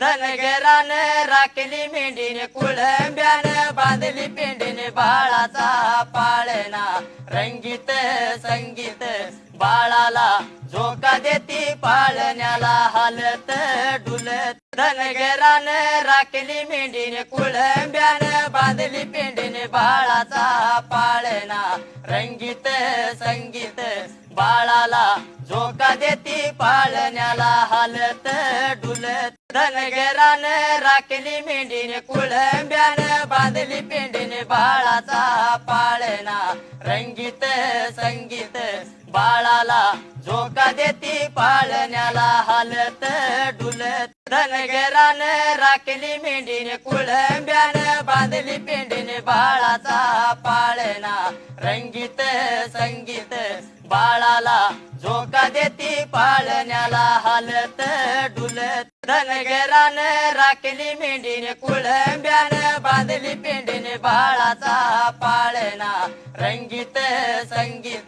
धनगरान राखली मेंढीने कुळंब्यान बांधली पेंडीने बाळाचा पाळणा. रंगीत संगीत बाळाला झोका देती पाळण्याला हालत डुलत. धनगरान राखली मेंढीने कुळंब्यान बांधली पेंडीने बाळाचा रंगीत संगीत बाळाला झोका देती पाळण्याला हालत डुलत. धनगरान राखली मेंढीने कुळंब्यान बांधली पेंडीने बाळाचा पाळणा. रंगीत संगीत बाळाला झोका देती पाळण्याला हालत डुलत. धनगरान राखली मेंढीने कुळंब्यान बांधली पेंडीने बाळाचा रंगीत संगीत बाळाला झोका देती पाळण्याला हालत डुलत. धनगरान राखली मेंढीने कुळंब्यान बांधली पेंडीने बाळाचा पाळणा. रंगीत संगीत